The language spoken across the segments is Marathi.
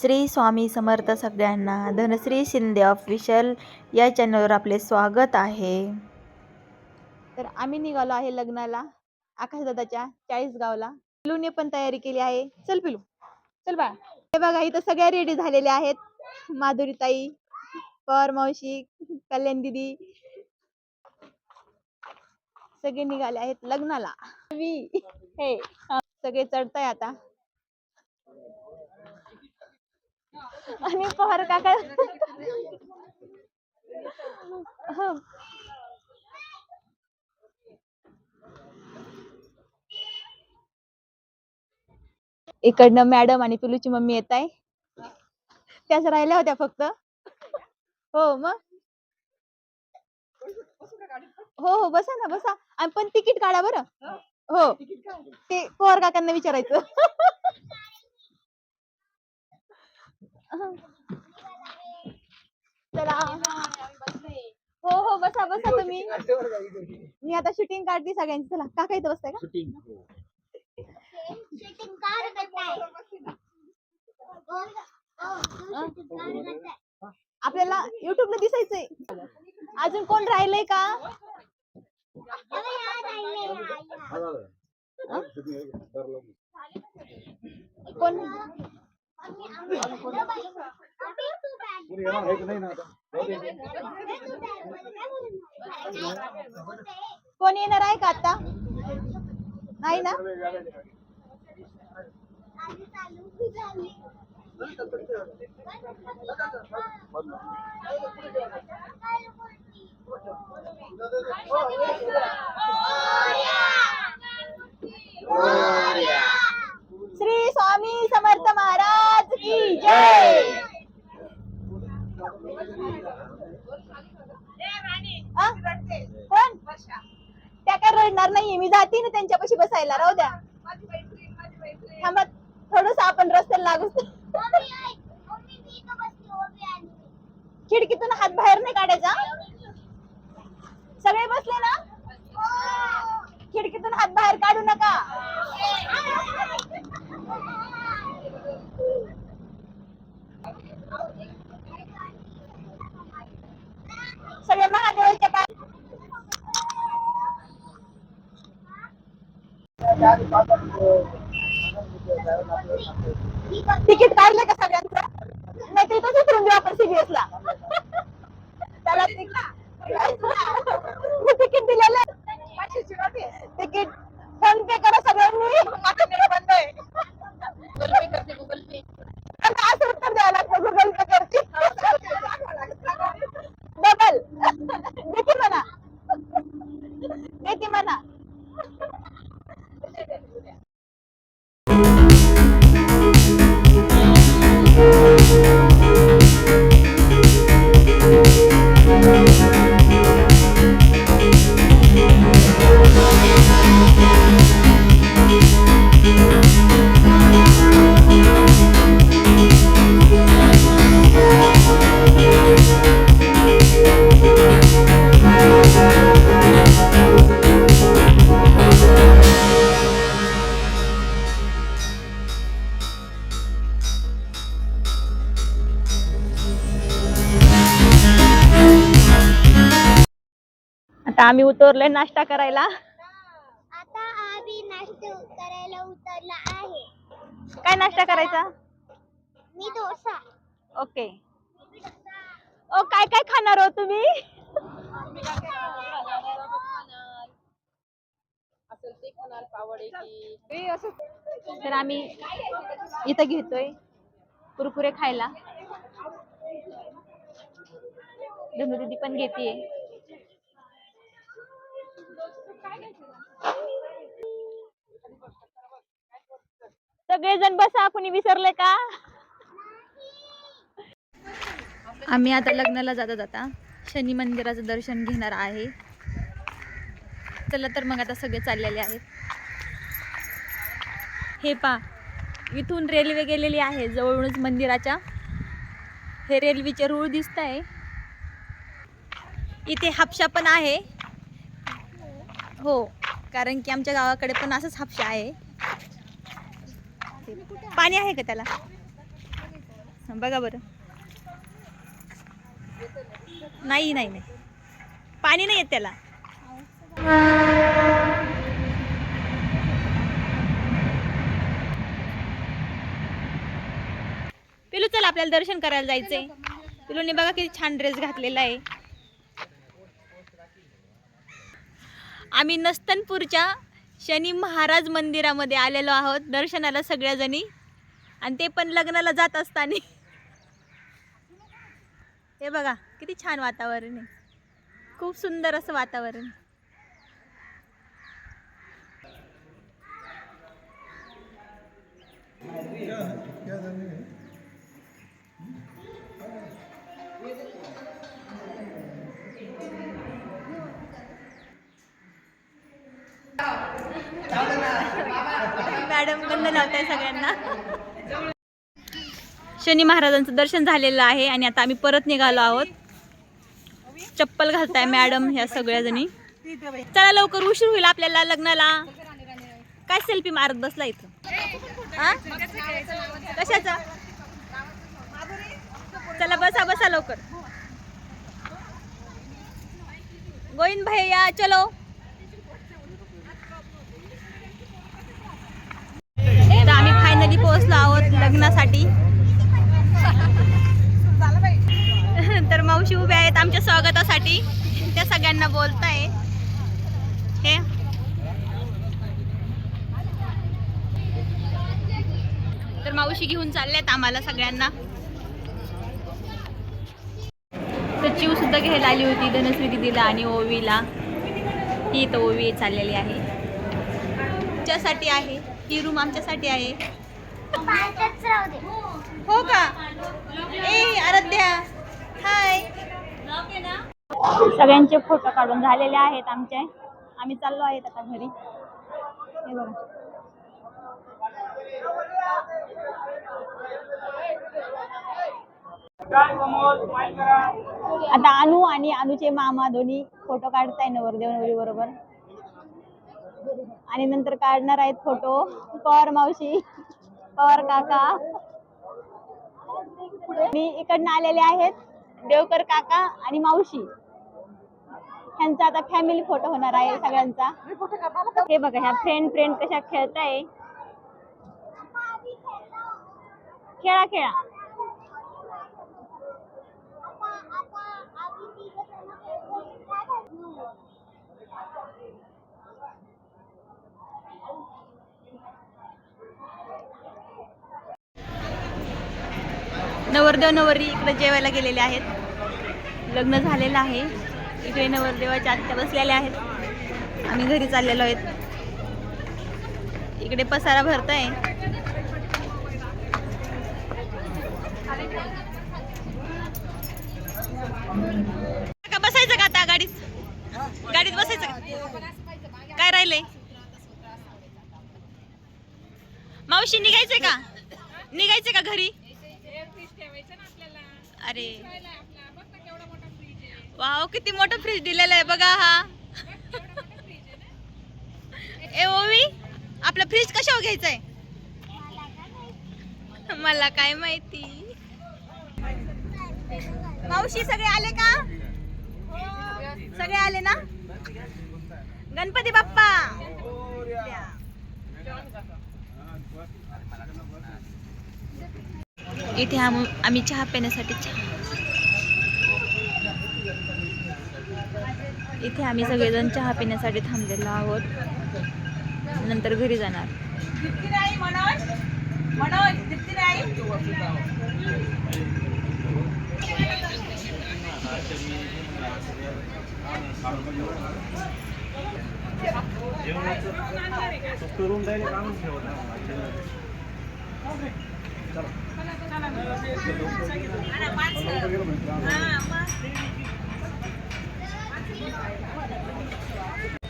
श्री स्वामी समर्थ सगळ्यांना धनश्री शिंदे ऑफिशियल या चॅनलवर आपले स्वागत आहे. तर आम्ही निघालो आहे लग्नाला आकाशदादाच्या चाळीसगावला पिलूने पण तयारी केली आहे. चल पिलू. चल बा हे बघा इथं सगळ्या रेडी झालेल्या आहेत. माधुरीताई पवार मावशी कल्याण दिदी. सगळे निघाले आहेत लग्नाला. सगळे चढताय आता. आणि पवार काका हो. इकडनं मॅडम आणि पिलूची मम्मी येत आहे. त्याच राहिल्या होत्या फक्त. हो मग? हो हो बसा ना बसा. आणि पण तिकीट काढा बरं. हो. ते पवार काकांना विचारायचं. चला. हो हो बसा बसा तुम्ही. मी आता शूटिंग काढते सगळ्यांची. चला काका इथं बसताय का? आपल्याला युट्यूबला दिसायचंय. अजून कोण राहिलंय का? कोण? कोण येणार आहे का आता? नाही ना? श्री स्वामी समर्थ महाराज की जय आ? कोण त्या काय रडणार नाहीये मी जाते ना त्यांच्यापाशी बसायला राहू द्या थांबा थोडस आपण रस्त्याला लागू खिडकीतून हात बाहेर नाही काढायचा? सगळे बसले ना? खिडकीतून हात बाहेर काढू नका. सगळे महादेवाच्या तिकीट काढलं का सगळ्यांचं? नाही ते इथंच उतरून देऊ आपण सीबीएस ला. त्याला तिकीट दिलेलं तिकीट फोन पे करा. आम्ही उतरलोय नाश्ता करायला. आता आम्ही नाश्ता करायला उतरला आहे. काय नाश्ता करायचा? मी डोसा. ओके. ओ काय काय खाणार हो तुम्ही? तर आम्ही इथं घेतोय कुरकुरे खायला. धनु दीदी पण घेतीये. सगळेजण बसा कुणी विसरले का? आम्ही आता लग्नाला जाता जाता शनी मंदिराचं दर्शन घेणार आहे. चला तर मग आता सगळे चाललेले आहेत. हे पा इथून रेल्वे गेलेली आहे जवळूनच मंदिराच्या. हे रेल्वेचे रूळ दिसत आहे इथे हापशा पण आहे. हो कारण की आमच्या गावाकडे पण असंच हापशा आहे. पाणी आहे का त्याला? बघा बरं. नाही नाही नाही. पाणी नाही येत त्याला. पिलू चला आपल्याला दर्शन करायला जायचंय. पिलूने बघा किती छान ड्रेस घातलेला आहे. आम्ही नस्तनपूरच्या शनी महाराज मंदिरामध्ये आलेलो आहोत. दर्शनाला सगळ्याजणी. आणि ते पण लग्नाला जात असताना. हे बघा किती छान वातावरण आहे. खूप सुंदर असं वातावरण. मॅडम बंद लावताय सगळ्यांना. शनी महाराजांचं दर्शन झालेलं आहे आणि आता आम्ही परत निघालो आहोत. चप्पल घालताय मॅडम ह्या सगळ्याजणी चला लवकर उशीर होईल आपल्याला लग्नाला. काय सेल्फी मारत बसला इथं? कशाचा? चला बसा बसा लवकर. गोविंद भैया चलो तर आम्ही पोहोचलो आहोत लग्नासाठी. तर मावशी उभ्या आहेत आमच्या स्वागतासाठी. त्या सगळ्यांना बोलताय. हे. तर मावशी घेऊन चालल्यात आम्हाला सगळ्यांना. तर चिव सुद्धा घ्यायला आली होती धनश्री दिदीला आणि ओवीला. ही तर ओवी चाललेली आहे. आमच्यासाठी आहे ही रूम आमच्यासाठी आहे. हो का? ए आराध्या. हाय सगळ्यांचे फोटो काढून झालेले आहेत आमचे. आम्ही चाललो आहेत आता घरी. हे बघा. आता अनु आणि अनुचे मामा दोन्ही फोटो काढताय नवरदेव नवरी बरोबर. आणि नंतर काढणार आहेत फोटो पवार मावशी. पवार काका. मी इकडनं आलेले आहेत देवकर काका आणि मावशी. ह्यांचा आता फॅमिली फोटो होणार आहे सगळ्यांचा. हे बघा ह्या फ्रेंड फ्रेंड कशा खेळताय. खेळा खेळा आता आता आधी तिघं जण खेळतो. काय करणार? नवरदेव नवरी इकडे जेवायला गेलेले आहेत. लग्न झालेलं आहे. इकडे नवरदेवाच्या आत्या बसलेल्या आहेत. आम्ही घरी चाललेलो आहेत. इकडे पसारा भरताय. का बसायचं का आता गाडीत? गाडीत बसायचं का? काय राहिलंय? मावशी निघायचंय का? निघायचंय का घरी? अरे. वाव किती मोठं फ्रीज दिलेलं आहे बघा हा. ए ओवी आपलं फ्रीज कशावर घ्यायचंय? मला काय माहिती. मावशी सगळे आले का? सगळे आले ना? गणपती बाप्पा. इथे आम- आम्ही चहा पिण्यासाठी चहा. इथे आम्ही सगळेजण चहा पिण्यासाठी थांबलेलो आहोत. नंतर घरी जाणार. करून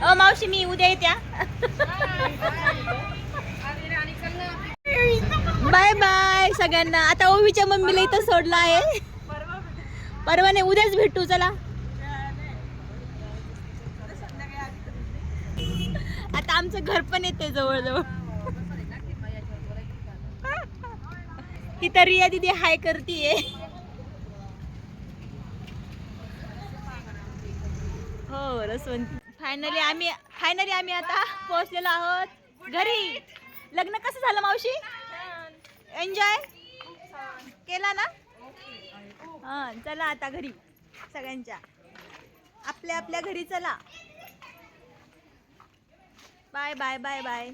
अ मावशी मी उद्या येत्या बाय बाय सगळ्यांना. आता ओवीच्या मम्मीला इथं सोडलं आहे. परवा नाही उद्याच भेटू चला. आता आमचं घर पण येते जवळजवळ. इथं रिया दिदी हाय करतीये. हो रसवंती. फायनली आम्ही फायनली आम्ही आता पोहोचलेलो आहोत घरी. लग्न कसं झालं मावशी? एन्जॉय केला ना? हा चला आता घरी सगळ्यांच्या. आपल्या आपल्या घरी चला. Bye bye bye bye